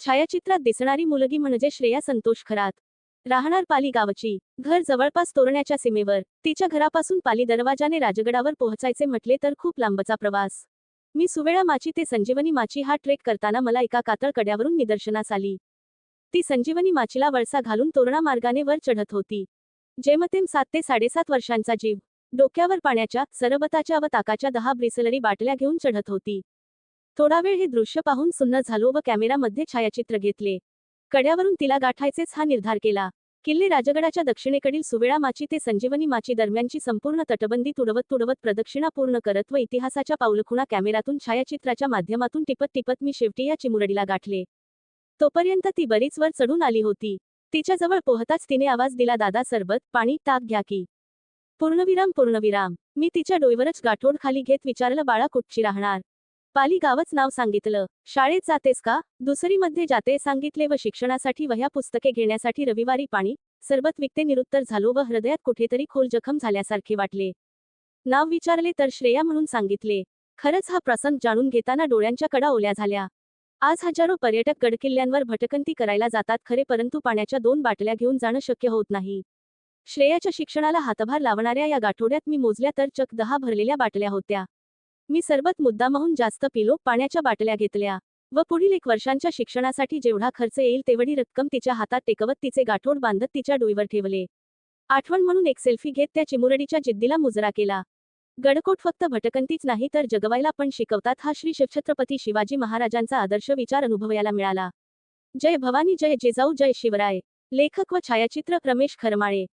छायाचित्रात दिसणारी मुलगी म्हणजे श्रेया संतोष खरात. राहणार पाली गावची. घर जवळपास तोरण्याच्या सीमेवर. तिच्या घरापासून पाली दरवाजाने राजगडावर पोहोचायचे म्हटले तर खूप लांबचा प्रवास. मी सुवेळा माची ते संजीवनी माची हा ट्रेक करताना मला एका कातळ कड्यावरून निदर्शनास आली. ती संजीवनी माचीला वळसा घालून तोरणा मार्गाने वर चढत होती. जेमतेम सात ते साडेसात वर्षांचा जीव. डोक्यावर पाण्याच्या सरबताच्या व ताकाच्या दहा ब्रिसलरी बाटल्या घेऊन चढत होती. थोडा वेळ हे दृश्य पाहून सुन्न झालो व कॅमेरामध्ये छायाचित्र घेतले. कड्यावरून तिला गाठायचेच हा निर्धार केला. किल्ले राजगडाच्या दक्षिणेकडील सुवेळा माची ते संजीवनी माची दरम्यानची संपूर्ण तटबंदी तुडवत तुडवत प्रदक्षिणा पूर्ण करत व इतिहासाच्या पाऊलखुणा कॅमेरातून छायाचित्राच्या माध्यमातून टिपत टिपत मी शेवटी या चिमुरडीला गाठले. तोपर्यंत ती बरीच वर चढून आली होती. तिच्याजवळ पोहताच तिने आवाज दिला दादा सरबत पाणी ताक घ्या की. पूर्णविराम पूर्णविराम. मी तिच्या डोईवरच गाठोड खाली घेत विचारलं बाळा कुठची राहणार? पाली गावच नाव सांगितलं. शाळेत जातेस का? दुसरीमध्ये जाते सांगितले व शिक्षणासाठी वह्या पुस्तके घेण्यासाठी रविवारी पाणी सरबत विकते निरुत्तर झालो व हृदयात कुठेतरी खोल जखम झाल्यासारखे वाटले. नाव विचारले तर श्रेया म्हणून सांगितले खरंच हा प्रसंग जाणून घेताना डोळ्यांच्या कडा ओल्या झाल्या. आज हजारो पर्यटक गडकिल्ल्यांवर भटकंती करायला जातात खरे परंतु पाण्याच्या दोन बाटल्या घेऊन जाणं शक्य होत नाही. श्रेयाच्या शिक्षणाला हातभार लावणाऱ्या या गाठोड्यात मी मोजल्या तर चक दहा भरलेल्या बाटल्या होत्या. मी सरबत मुद्दामहून जास्त पिलो पाण्याच्या बाटल्या घेतल्या व पुढील एक वर्षांच्या शिक्षणासाठी जेवढा खर्च येईल तेवढी रक्कम तिच्या हातात टेकवत तिचे गाठोड बांधत तिच्या डोईवर ठेवले. आठवण म्हणून एक सेल्फी घेत त्या चिमुरडीच्या जिद्दीला मुजरा केला. गडकोट फक्त भटकंतीच नाही तर जगवायला पण शिकवतात हा श्री शिवछत्रपती शिवाजी महाराजांचा आदर्श विचार अनुभवायला मिळाला. जय भवानी जय जिजाऊ जय शिवराय. लेखक व छायाचित्र रमेश खरमाळे.